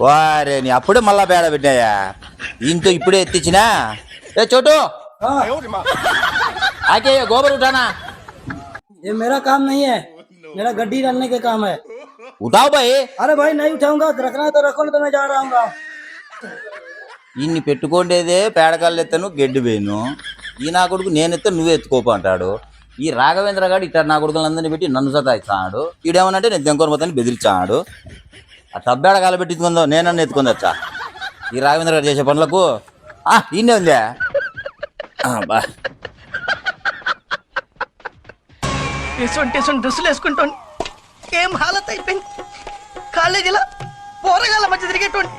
వారే నీ అప్పుడే మళ్ళా బేడ పెట్టాయా ఇంతో ఇప్పుడే ఎత్తిచ్చినా ఏ చోటు ఆకే గోబర్ ఉఠానా ये मेरा काम नहीं है मेरा गड्डी डालने का काम है ఉఠావు బాయ్ अरे भाई नहीं उठाऊंगा रखना तो रखो नहीं तो मैं जा रहा हूँ ఇన్ని పెట్టుకోండేదే పేడకాళ్ళు ఎత్తను గెడ్డి వేను ఈ నా కొడుకు నేను ఎత్త నువ్వే ఎత్తుకోపు అంటాడు ఈ రాఘవేంద్ర గారు ఇట్లా నా కొడుకులందరినీ పెట్టి నన్ను సతాయిస్తాడు ఈడేమనంటే నేను దెంకొని పోతాను బెదిరించాడు ఆ టబ్బేడ కాలు పెట్టించుకుందో నేనన్ను ఎత్తుకుందచ్చా ఈ రాఘవేంద్ర గారు చేసే పనులకు ఆ ఈయనే ఉందే ఆ, బా ఎటువంటి ఎటువంటి డ్రెస్సులు వేసుకుంటాను ఏం హాలత్ అయిపోయింది కాలేజీలో పోరగాళ్ళ మధ్య తిరిగేటువంటి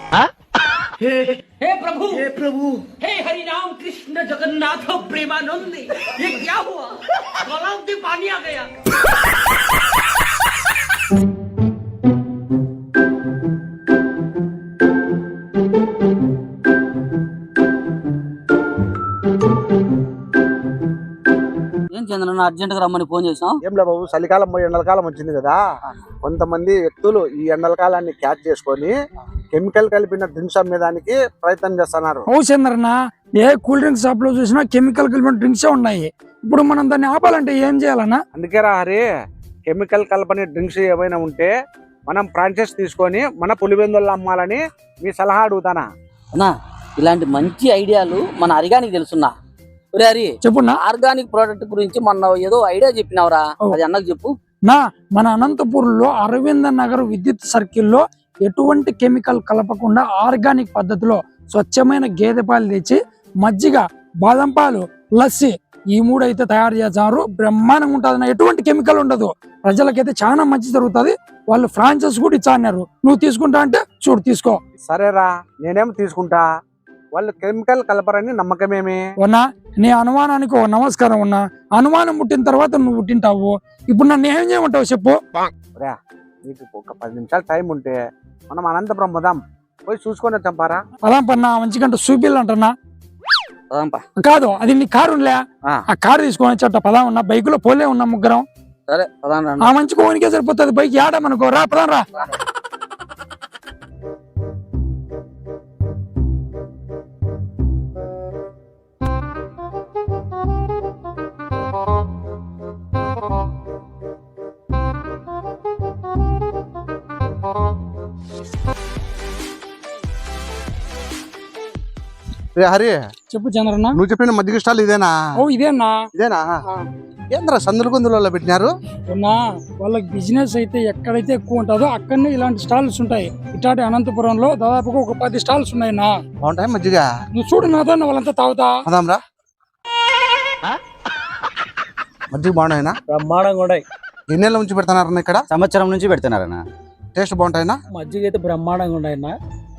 हे प्रभु हे प्रभु हे हरि राम कृष्ण जगन्नाथ प्रेमानंद ये क्या हुआ गलाव में पानी आ गया అర్జెంట్గా రమ్మని ఫోన్ చేసాం ఏం లే బాబు చలికాలం పోయి ఎండలకాలం వచ్చింది కదా. కొంతమంది వ్యక్తులు ఈ ఎండలకాలాన్ని క్యాచ్ చేసుకొని కెమికల్ కలిపిన డ్రింక్స్ అమ్మేదానికి ప్రయత్నం చేస్తున్నారు. ఓ చంద్రన్న ఏ కూల్ డ్రింక్స్ షాప్లో చూసినా కెమికల్ కలిపిన డ్రింక్స్ ఉన్నాయి? ఇప్పుడు మనం దాన్ని ఆపాలంటే ఏం చేయాలన్నా? అందుకే రా హరి కెమికల్ కలపని డ్రింక్స్ ఏమైనా ఉంటే మనం ఫ్రాంచైజ్ తీసుకొని మన పులివెందుల్లో అమ్మాలని మీ సలహా అడుగుతానా? అన్నా ఇలాంటి మంచి ఐడియాలు మన అరిగానికి తెలుసున్నా. చెప్పున్నా? ఆర్గానిక్ ప్రోడక్ట్ గురించి మొన్న ఏదో ఐడియా చెప్పినావురా. అది అన్నకు చెప్పు. నా మన అనంతపూర్లో అరవింద నగర్ విద్యుత్ సర్కిల్లో ఎటువంటి కెమికల్ కలపకుండా ఆర్గానిక్ పద్ధతిలో స్వచ్ఛమైన గేదె పాలు తెచ్చి మజ్జిగ బాదం పాలు లస్సి ఈ మూడు అయితే తయారు చేస్తారు బ్రహ్మాండంగా ఉంటుంది నా ఎటువంటి కెమికల్ ఉండదు. ప్రజలకైతే చాలా మంచి జరుగుతుంది. వాళ్ళు ఫ్రాంచైజ్ కూడా ఇచ్చన్నారు నువ్వు తీసుకుంటా అంటే చూడు తీసుకో. సరేరా నేనేం తీసుకుంటా? వాళ్ళు కెమికల్ కలపరని నమ్మకమేమి? ఉన్నా నీ అనుమానానికి ఓ నమస్కారం ఉన్నా అనుమానం పుట్టిన తర్వాత నువ్వు పుట్టింటావు. ఇప్పుడు నన్ను ఏం చేయమంటావు చెప్పు. రా నీకు ఒక పది నిమిషాలు టైం ఉంటే మనం అనంతపురం పోదాం. పోయి చూసుకొని చంపారా అలా పన్నా మంచి గంట చూపిల్లంటన్నా పదాంపా. కాదు అది నీ కారు ఉందిలే. ఆ. ఆ కారు తీసుకొని వచ్చేట పదా ఉన్నా బైక్లో పోలే ఉన్నా ముగ్గురం. సరే పదాం రండి. ఆ మంచి కోనికే సరిపోతుంది. బైక్ ఏడమనుకో రా పదాం రా. రే హరి చెప్పు చంద్రన్న. నువ్వు చెప్పిన మజ్జిగ స్టాల్ ఇదేనా? ఓ ఇదేనా? ఇదేనా. ఏంద్రా సందులు గుందులలో పెట్టినారు? వాళ్ళకి బిజినెస్ అయితే ఎక్కడైతే ఎక్కువ ఉంటుందో అక్కడనే ఇలాంటి స్టాల్స్ ఉంటాయి. ఇట్లాంటి అనంతపురంలో దాదాపుగా ఒక పది స్టాల్స్ ఉన్నాయి నా బాగుంటాయి మజ్జిగ? నువ్వు చూడు నాతో వాళ్ళంతా తాగుతా. పదాంరా మజ్జిగ బాగున్నాయినా? బ్రహ్మాండంగా ఉన్నాయి. ఎన్నేళ్ళ నుంచి పెడుతున్నారన్న ఇక్కడ? సంవత్సరం నుంచి పెడుతున్నారన్న. టేస్ట్ బాగుంటాయినా మజ్జిగ అయితే బ్రహ్మాండంగా ఉన్నాయన్న.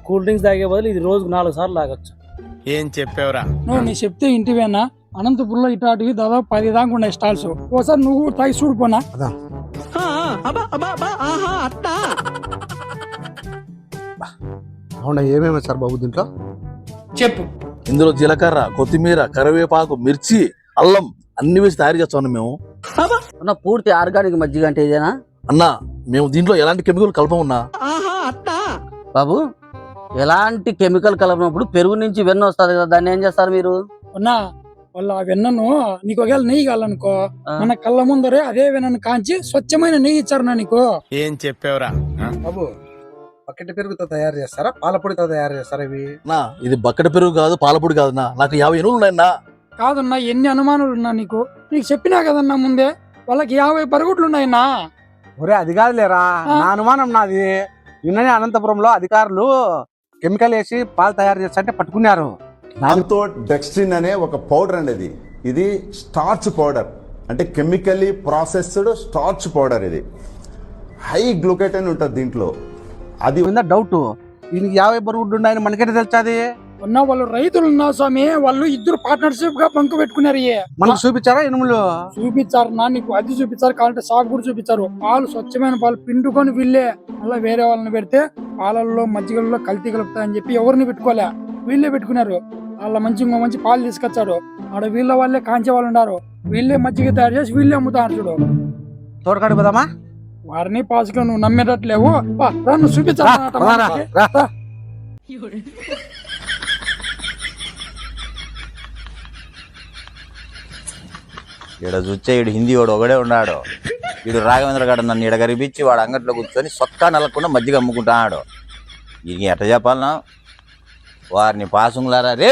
కూల్ డ్రింక్స్ తాగే బదులు ఇది రోజుకు నాలుగు సార్లు తాగొచ్చు. ఏం చెప్పావురా? నువ్వు నీ చెప్తే ఇంటివేనా? అనంతపురంలో ఇట్లాంటివి దాదాపు పది దాకా ఉన్నాయి స్టాల్స్. ఒకసారి నువ్వు తాగి చూడుకోనా అవునా ఏమేమి సార్ బాబు దీంట్లో? చెప్పు. ఇందులో జీలకర్ర కొత్తిమీర కరివేపాకు మిర్చి అల్లం అన్ని వేసి తయారు చేస్తాం మేము. ఉన్న పూర్తి ఆర్గానిక్ మజ్జిగ అంటే ఇదేనా? అన్నా మేము దీంట్లో ఎలాంటి కెమికల్ కలపమున్నా బాబు ఎలాంటి కెమికల్ కలపనప్పుడు పెరుగు నుంచి వెన్న వస్తుంది కదా దాన్ని ఏం చేస్తారు మీరు? ఉన్నా వాళ్ళు ఆ వెన్నను నీకు ఒకవేళ నెయ్యి కావాలనుకో. మన కళ్ళ ముందరే అదే వెన్నను కాంచి స్వచ్ఛమైన నెయ్యి ఇచ్చారు నా నీకు? ఏం చెప్పావురా బాబు పక్కటి పెరుగుతో తయారు చేస్తారా? పాలపొడితో తయారు చేస్తారా ఇవి? నా ఇది బక్కట పెరుగు కాదు పాలపొడి కాదన్నా నాకు యాభై ఎనుగులు ఉన్నాయన్నా. కాదన్నా ఎన్ని అనుమానాలు ఉన్నా నీకు? నీకు చెప్పినా కదన్నా ముందే వాళ్ళకి యాభై పరుగుట్లు ఉన్నాయన్నా. ఒరే అది కాదులేరా ఆ. నా అనుమానం నాది. నిన్ననే అనంతపురంలో అధికారులు కెమికల్ వేసి పాలు తయారు చేస్తా పట్టుకున్నారు. దాంతో డెక్స్ట్రిన్ అనే ఒక పౌడర్ అండి ఇది ఇది స్టార్చ్ పౌడర్. అంటే కెమికలీ ప్రాసెస్డ్ స్టార్చ్ పౌడర్ ఇది. హై గ్లూకేట్ అని ఉంటుంది దీంట్లో. అది మీద డౌట్? దీనికి యాభై బరుగుడ్లు ఉన్నాయని మనకైతే తెలుస్తుంది ఉన్న వాళ్ళు రైతులు ఉన్నా స్వామి వాళ్ళు ఇద్దరు పార్ట్నర్షిప్గా పంకు పెట్టుకున్నారు. మనకు చూపించారా ఇనుములు చూపించారు నా నీకు అది చూపించారు కావాలంటే సాగు కూడా చూపించారు. పాలు స్వచ్ఛమైన పాలు పిండుకొని వీళ్ళే మళ్ళీ వేరే వాళ్ళని పెడితే పాలల్లో మజ్జిగల్లో కల్తీ కలుపుతాయని చెప్పి ఎవరిని పెట్టుకోలే. వీళ్ళే పెట్టుకున్నారు. వాళ్ళ మంచి ఇంకో మంచి పాలు తీసుకొచ్చారు. ఆడ వీళ్ళ వాళ్ళే కాంచే వాళ్ళు ఉన్నారు. వీళ్ళే మజ్జిగ తయారు చేసి వీళ్ళే అమ్ముతారు చూడు. తోటకాడి పోదామా? వారిని పాసుగా నువ్వు నమ్మేటట్లేవు చూపించాలి రా, రా, రా, రా. ఈడ చూస్తే ఈడు హిందీ వాడు ఒకడే ఉన్నాడు. వీడు రాఘవేంద్ర గారు నన్ను ఈడ గరిపించి వాడు అంగట్లో కూర్చొని సొక్కా నలకుండా మజ్జిగ అమ్ముకుంటున్నాడు ఇది ఎట్ట చెప్పాలనా? వారిని పాసుంగులారా రే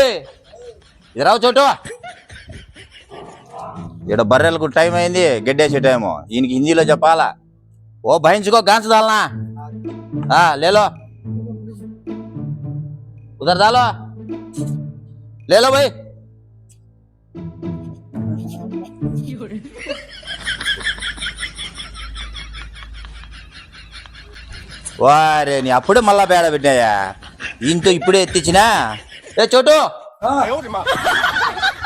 ఇది రావు చోటు. ఈడ బర్రెలకు టైం అయింది గడ్డేసే టైము. ఈయనకి హిందీలో చెప్పాలా? ఓ భయించుకో గాంచదాలనా ఆ, లేలో. ఉదర్ లేలో భయ్ వారే నీ అప్పుడే మళ్ళా పేడ పెట్టాయా ఇంతో ఇప్పుడే ఎత్తిచ్చినా ఏ చోటు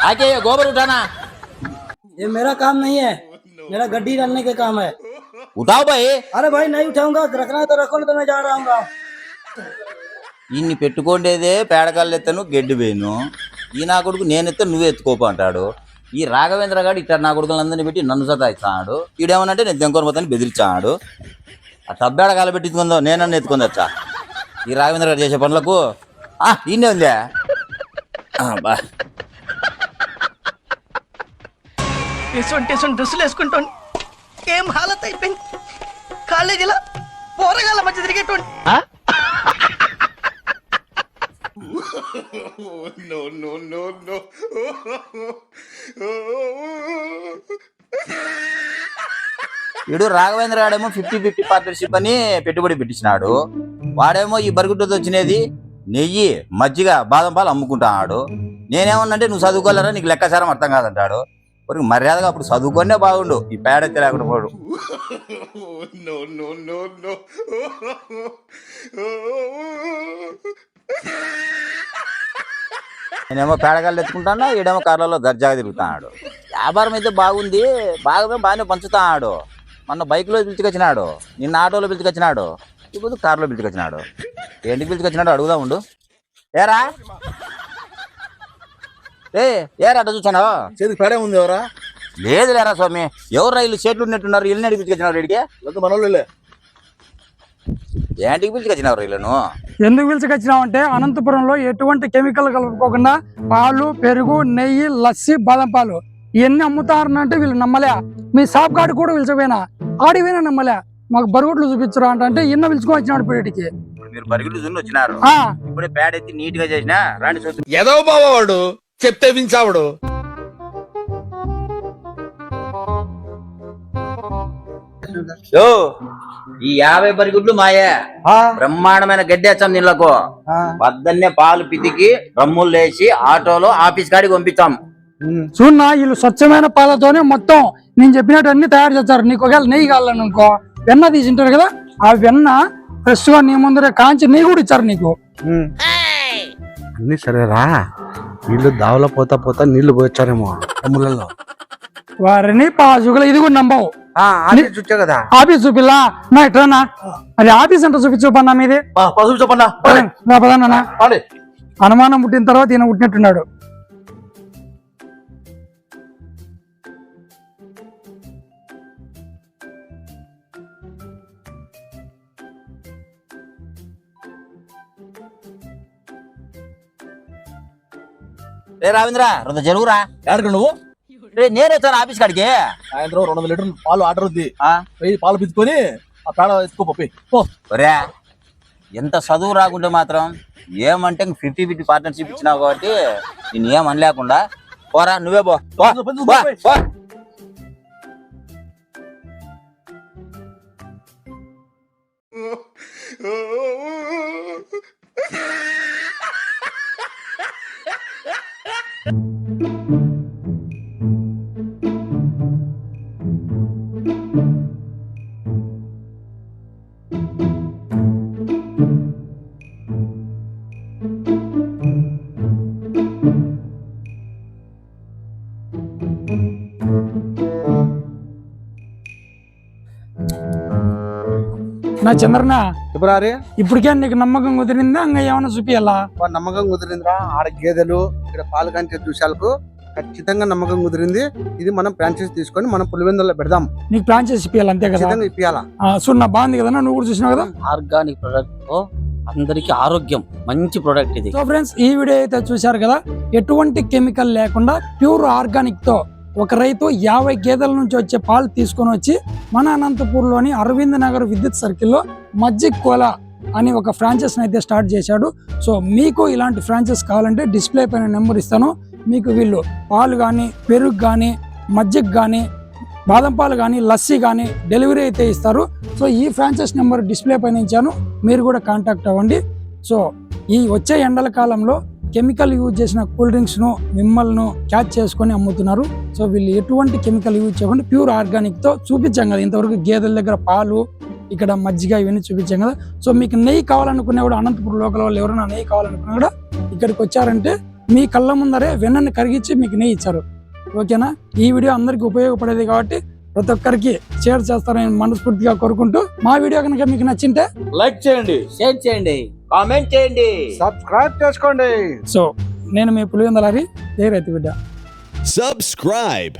ఆకే గోబర్ ఉఠానా ये मेरा काम नहीं है मेरा गड्डी डालने का काम है ఉఠావు బాయ్ अरे भाई नहीं उठाऊंगा रखना तो रखो नहीं तो मैं जा रहा हूँ ఇన్ని పెట్టుకోండేదే పేడకాళ్ళు ఎత్తను గెడ్డి వేను ఈ నా కొడుకు నేను ఎత్తే నువ్వు ఎత్తుకోపు అంటాడు ఈ రాఘవేంద్ర గారు ఇట్లా నా కొడుకులందరినీ పెట్టి నన్ను సతాయిస్తాడు. ఈడేమనంటే నేను దెంకొని పోతాను బెదిరించాడు ఆ టబ్బేడ కాల పెట్టించుకుందో నేనన్ను ఎత్తుకుందచ్చా ఈ రాఘవేంద్ర గారు చేసే పనులకు ఆ ఈయనే ఉందే. ఆ, బా. ఎటువంటి ఎటువంటి డ్రెస్సులు వేసుకుంటాను ఏం హాలత్ అయిపోయింది? కాలేజీలో పోరగాళ్ళ మధ్య తిరిగేటువంటి వీడు రాఘవేంద్ర గాడేమో ఫిఫ్టీ ఫిఫ్టీ పార్ట్నర్షిప్ అని పెట్టుబడి పెట్టించినాడు. వాడేమో ఈ బరుగుడ్డతో వచ్చినది నెయ్యి మజ్జిగ బాదం పాలు అమ్ముకుంటాడు నేనేమన్నంటే నువ్వు చదువుకోలేరా? నీకు లెక్కసారం అర్థం కాదంటాడు. మరి మర్యాదగా అప్పుడు చదువుకొనే బాగుండు. ఈ పేడెత్తే లేకుండా పోడు నేనేమో పేడగాళ్ళు ఎత్తుకుంటాను ఈడేమో కార్లలో దర్జాగా తిరుగుతున్నాడు వ్యాపారం అయితే బాగుంది బాగా బాగానే పంచుతాడు మొన్న బైక్లో పిలుచుకొచ్చినాడు నిన్న ఆటోలో పిలుచుకొచ్చినాడు ఇప్పుడు కారులో పిలుచుకొచ్చినాడు. ఏంటికి పిలుచుకొచ్చినాడు అడుగుదా ఉండు. ఏరా? ఏ ఏరా అట్ట చూసాను చేతికి పేడే ఉంది ఎవరా? లేదు లేరా స్వామి ఎవరు రైలు చేట్లు ఉన్నట్టున్నారు ఇల్లు నడిపి పిలుచుకొచ్చినారు వీడికి లేదు మనోళ్ళే ఏంటికి పిలుచుకొచ్చినావు రైలును ఎందుకు పిలుచుకొచ్చినామంటే అనంతపురంలో ఎటువంటి కెమికల్ కలుపుకోకుండా పాలు పెరుగు నెయ్యి లస్సి బాదం పాలు ఇవన్నీ అమ్ముతారనంటే వీళ్ళు నమ్మలే. మీ షాప్ కాడి కూడా పిలిచిపోయినా ఆడిపోయినా నమ్మలే. మాకు బరుగుట్లు చూపించరా అంటే ఇన్న పిలుచుకొని వచ్చినాడు పీడికి ఇప్పుడు మీరు బరిగిలు దున్ను వచ్చినారు. ఆ. ఇప్పుడే పేడ ఎత్తి నీట్గా చేసినా రాండి చూద్దాం ఎదవ బావాడు చెప్తే వించావుడు. యో, ఈ యాభై పరిగుడ్లు మాయే. బ్రహ్మాండమైన గడ్డేస్తాం నీళ్ళకు. పద్దన్నే పాలు పితికి రమ్ములు లేచి ఆటోలో ఆఫీస్ కాడికి పంపిస్తాం చూడన్నా వీళ్ళు స్వచ్ఛమైన పాలతోనే మొత్తం నేను చెప్పినట్టు అన్ని తయారు చేస్తారు. నీకు ఒకవేళ నెయ్యి కావాలని అనుకో వెన్న తీసింటారు కదా ఆ వెన్న ఫ్రెష్గా నీ ముందరే కాంచి నెయ్యి కూడా ఇచ్చారు నీకు. అన్ని సరేరా. వీళ్ళు దావలో పోతా పోతా నీళ్ళు పోయొచ్చారేమో తమ్ముళ్ళలో వారిని పాజుగలు ఇది కూడా నమ్మవు. చూచా కదా? ఆఫీస్ చూపిల్లా నా ఇట్రానా అది ఆఫీస్ అంటే చూపించు పన్నా మీది పసుపు చెప్పన్నా నా పదన్నా అనుమానం పుట్టిన తర్వాత ఈయన పుట్టినట్టున్నాడు. రావేంద్ర రొంత జరుగురా? ఎక్కడికి నువ్వు? రే నేను వచ్చాను ఆఫీస్ కాడికి. సాయంత్రం రెండు వందల లీటర్లు పాలు ఆర్డర్ ఉంది. ఆ? వెయ్యి పాలు పిచ్చుకొని ఆ పేడ ఎత్తుకో పప్పి పో. ఒరే ఎంత చదువు రాకుంటే మాత్రం ఏమంటే ఫిఫ్టీ ఫిఫ్టీ పార్ట్నర్షిప్ ఇచ్చినావు కాబట్టి నేను ఏం అనలేకుండా పోరా నువ్వే పో. పో, నా చంద్రన చెప్పరారే ఇప్పటికే నీకు నమ్మకం కుదిరిందా? ఇంకా ఏమైనా చూపియాలా? నమ్మకం కుదిరిందిరా. ఆడ గేదెలు ఇక్కడ పాలు కంచే దృశ్యాలకు ఖచ్చితంగా నమ్మకం కుదిరింది. ఇది మనం ఫ్రాంచైజ్ తీసుకొని మనం పులివెందులో పెడదాం. నీకు చేసి ఇప్పియాలి అంతే కదా? ఖచ్చితంగా ఇప్పియాలా? ఆ, చూడు నా బాగుంది కదా నువ్వు కూడా చూసినావు కదా? ఆర్గానిక్ ప్రొడక్ట్తో అందరికీ ఆరోగ్యం మంచి ప్రోడక్ట్ ఇది. సో ఫ్రెండ్స్ ఈ వీడియో అయితే చూశారు కదా? ఎటువంటి కెమికల్ లేకుండా ప్యూర్ ఆర్గానిక్తో ఒక రైతు యాభై గేదెల నుంచి వచ్చే పాలు తీసుకొని వచ్చి మన అనంతపూర్లోని అరవింద్ నగర్ విద్యుత్ సర్కిల్లో మజ్జిగ్ కోలా అని ఒక ఫ్రాంచైజ్ అయితే స్టార్ట్ చేశాడు. సో మీకు ఇలాంటి ఫ్రాంచైజ్ కావాలంటే డిస్ప్లే పైన నెంబర్ ఇస్తాను. మీకు వీళ్ళు పాలు కానీ పెరుగు కానీ మజ్జిగ కానీ బాదం పాలు కానీ లస్సీ కానీ డెలివరీ అయితే ఇస్తారు. సో ఈ ఫ్రాంచైజ్ నెంబర్ డిస్ప్లే పైన ఇచ్చాను మీరు కూడా కాంటాక్ట్ అవ్వండి. సో ఈ వచ్చే ఎండల కాలంలో కెమికల్ యూజ్ చేసిన కూల్ డ్రింక్స్ను మిమ్మల్ని క్యాచ్ చేసుకొని అమ్ముతున్నారు. సో వీళ్ళు ఎటువంటి కెమికల్ యూజ్ చేయకుండా ప్యూర్ ఆర్గానిక్తో చూపించాం కదా ఇంతవరకు గేదెల దగ్గర పాలు ఇక్కడ మజ్జిగ ఇవన్నీ చూపించాం కదా. సో మీకు నెయ్యి కావాలనుకునే కూడా అనంతపురం లోకల్ వాళ్ళు ఎవరైనా నెయ్యి కావాలనుకున్నా కూడా ఇక్కడికి వచ్చారంటే మీ కళ్ళ ముందరే వెన్నని కరిగించి మీకు నెయ్యి ఇచ్చారు. ఓకేనా? ఈ వీడియో అందరికీ ఉపయోగపడేది కాబట్టి ప్రతి ఒక్కరికి షేర్ చేస్తారని మనస్ఫూర్తిగా కోరుకుంటూ మా వీడియో కనుక మీకు నచ్చింటే లైక్ చేయండి. షేర్ చేయండి. కామెంట్ చేయండి. సబ్స్క్రైబ్ చేసుకోండి. సో నేను మీ పులివెందలారి ఏ రైతు బిడ్డ. Subscribe.